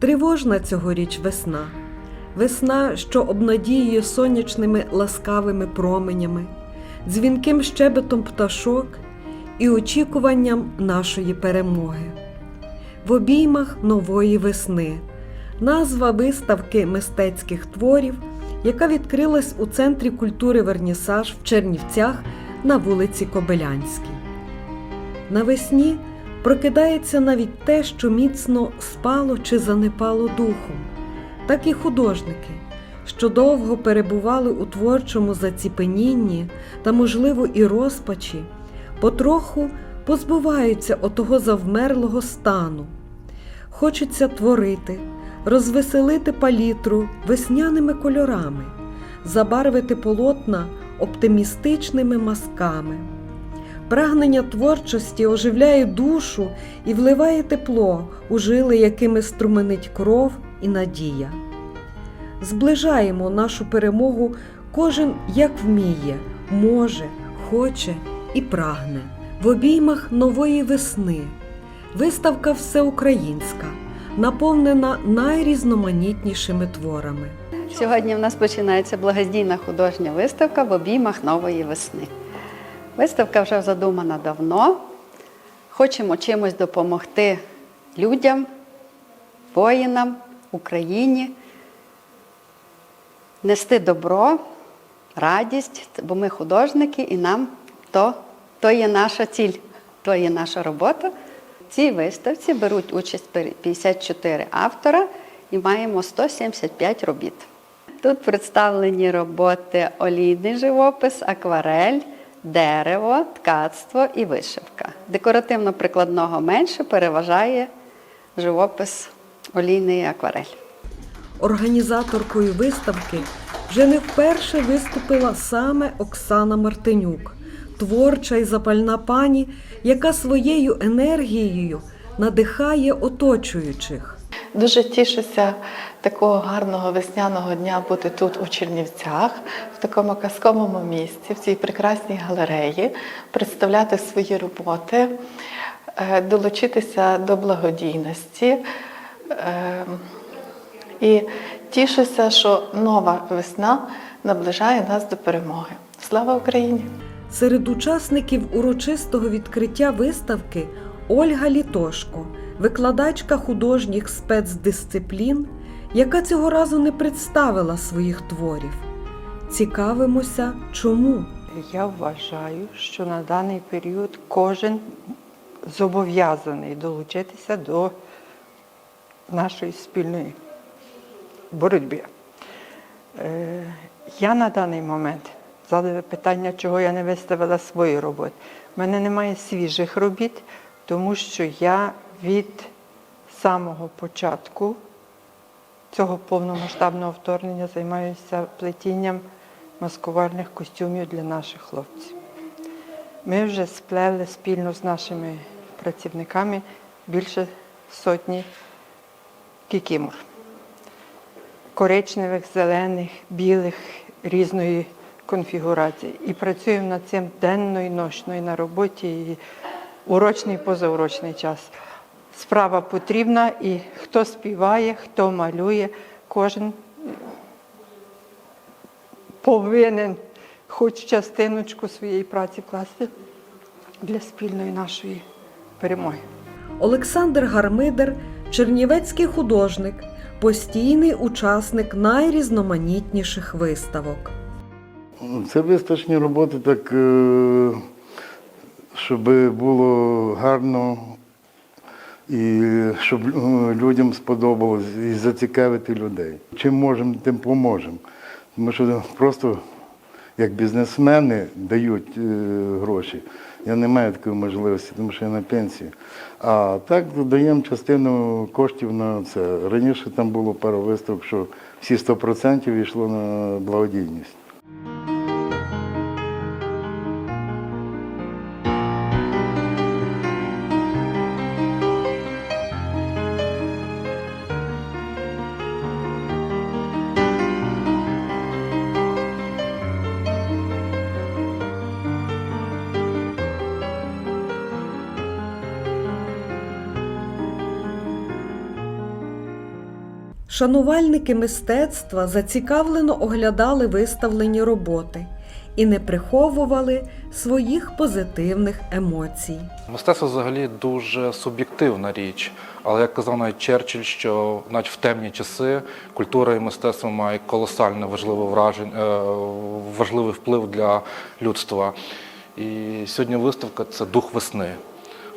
Тривожна цьогоріч весна, весна, що обнадіює сонячними ласкавими променями, дзвінким щебетом пташок і очікуванням нашої перемоги. В обіймах нової весни назва виставки мистецьких творів, яка відкрилась у Центрі культури Вернісаж в Чернівцях на вулиці Кобилянській. Навесні прокидається навіть те, що міцно спало чи занепало духом, так і художники, що довго перебували у творчому заціпенінні та, можливо, і розпачі, потроху позбуваються отого завмерлого стану. Хочеться творити, розвеселити палітру весняними кольорами, забарвити полотна оптимістичними мазками. Прагнення творчості оживляє душу і вливає тепло у жили, якими струменить кров і надія. Зближаємо нашу перемогу кожен як вміє, може, хоче і прагне. В обіймах нової весни. Виставка всеукраїнська, наповнена найрізноманітнішими творами. Сьогодні в нас починається благодійна художня виставка в обіймах нової весни. Виставка вже задумана давно. Хочемо чимось допомогти людям, воїнам, Україні, нести добро, радість, бо ми художники і нам то, то є наша ціль, то є наша робота. В цій виставці беруть участь 54 автора і маємо 175 робіт. Тут представлені роботи олійний живопис, акварель, дерево, ткацтво і вишивка. Декоративно-прикладного менше переважає живопис олійний акварель. Організаторкою виставки вже не вперше виступила саме Оксана Мартинюк, творча і запальна пані, яка своєю енергією надихає оточуючих. Дуже тішуся такого гарного весняного дня бути тут у Чернівцях, в такому казковому місці, в цій прекрасній галереї, представляти свої роботи, е, долучитися до благодійності. Е, І тішуся, що нова весна наближає нас до перемоги. Слава Україні! Серед учасників урочистого відкриття виставки Ольга Літошко, викладачка художніх спецдисциплін, яка цього разу не представила своїх творів. Цікавимося, чому. Я вважаю, що на даний період кожен зобов'язаний долучитися до нашої спільної боротьби. Е, Я на даний момент задаю питання, чого я не виставила свої роботи. У мене немає свіжих робіт, тому що я від самого початку цього повномасштабного вторгнення займаюся плетінням маскувальних костюмів для наших хлопців. Ми вже сплели спільно з нашими працівниками більше сотні кікімор. Коричневих, зелених, білих, різної конфігурації. І працюємо над цим денно і ночно, і на роботі, і урочний, і позаурочний час. Справа потрібна, і хто співає, хто малює, кожен повинен хоч частиночку своєї праці вкласти для спільної нашої перемоги. Олександр Гармидер, чернівецький художник, постійний учасник найрізноманітніших виставок. Це виставочні роботи так, е, щоб було гарно і щоб е, людям сподобалось і зацікавити людей. Чим можемо, тим поможемо. Тому що просто як бізнесмени дають е, гроші. Я не маю такої можливості, тому що я на пенсії. А так даємо частину коштів на це. Раніше там було пару виставок, що всі 100% йшло на благодійність. Шанувальники мистецтва зацікавлено оглядали виставлені роботи і не приховували своїх позитивних емоцій. Мистецтво взагалі дуже суб'єктивна річ, але як казав навіть Черчилль, що навіть в темні часи культура і мистецтво мають колосально важливе враження, е, важливий вплив для людства. І сьогодні виставка це дух весни.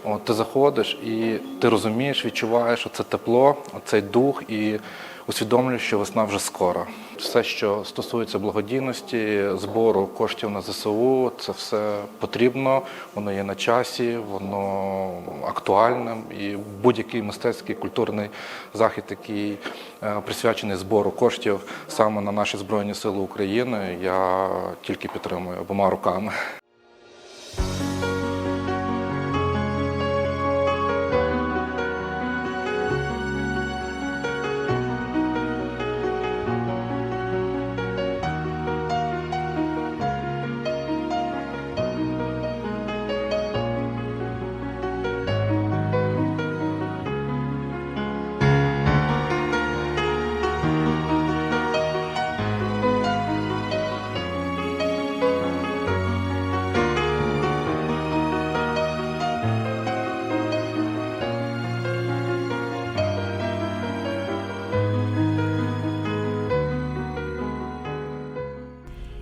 От ти заходиш і ти розумієш, відчуваєш що це тепло, цей дух, і усвідомлюєш, що весна вже скоро. Все, що стосується благодійності, збору коштів на ЗСУ, це все потрібно, воно є на часі, воно актуальне. І будь-який мистецький культурний захід, який е, присвячений збору коштів саме на наші Збройні Сили України, я тільки підтримую обома руками.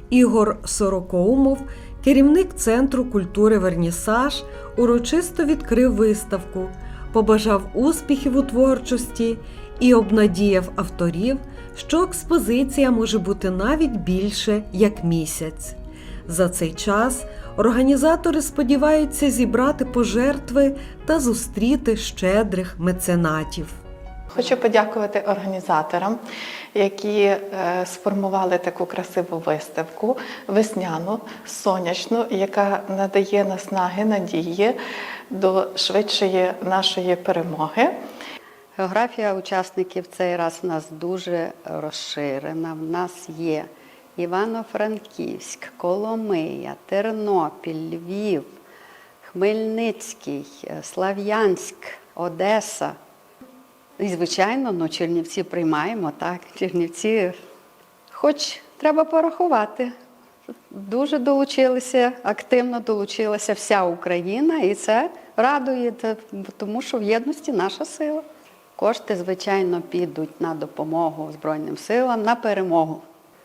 Ігор Сорокоумов, керівник Центру культури Вернісаж, урочисто відкрив виставку, побажав успіхів у творчості і обнадіяв авторів, що експозиція може бути навіть більше як місяць. За цей час організатори сподіваються зібрати пожертви та зустріти щедрих меценатів. Хочу подякувати організаторам, які е, сформували таку красиву виставку, весняну, сонячну, яка надає наснаги, надії до швидшої нашої перемоги. Географія учасників цей раз в нас дуже розширена. В нас є Івано-Франківськ, Коломия, Тернопіль, Львів, Хмельницький, е, Слав'янськ, Одеса. І, звичайно, ну, Чернівці приймаємо, так. Чернівці, хоч треба порахувати. Дуже долучилися, активно долучилася вся Україна, і це радує, тому що в єдності наша сила. Кошти, звичайно, підуть на допомогу Збройним силам, на перемогу.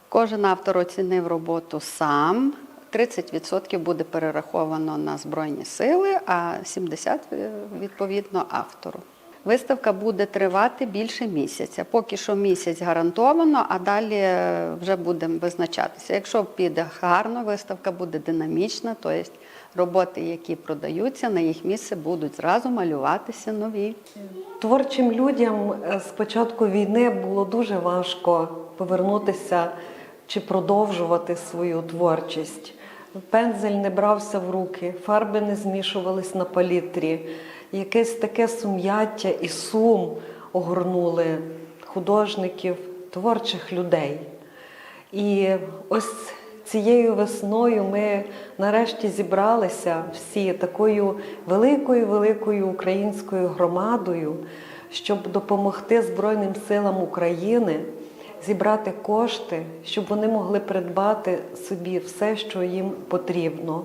Кожен автор оцінив роботу сам. 30% буде перераховано на Збройні сили, а 70% відповідно автору. Виставка буде тривати більше місяця. Поки що місяць гарантовано, а далі е, вже будемо визначатися. Якщо піде гарно, виставка буде динамічна, тобто роботи, які продаються, на їх місце будуть зразу малюватися нові. Творчим людям е, з початку війни було дуже важко повернутися чи продовжувати свою творчість. Пензель не брався в руки, фарби не змішувались на палітрі. Якесь таке сум'яття і сум огорнули художників, творчих людей. І ось цією весною ми нарешті зібралися всі такою великою великою українською громадою, щоб допомогти Збройним силам України зібрати кошти, щоб вони могли придбати собі все, що їм потрібно.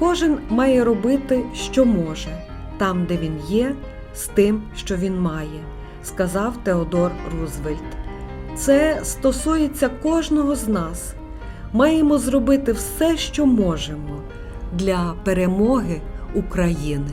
Кожен має робити, що може, там, де він є, з тим, що він має, сказав Теодор Рузвельт. Це стосується кожного з нас. Маємо зробити все, що можемо для перемоги України.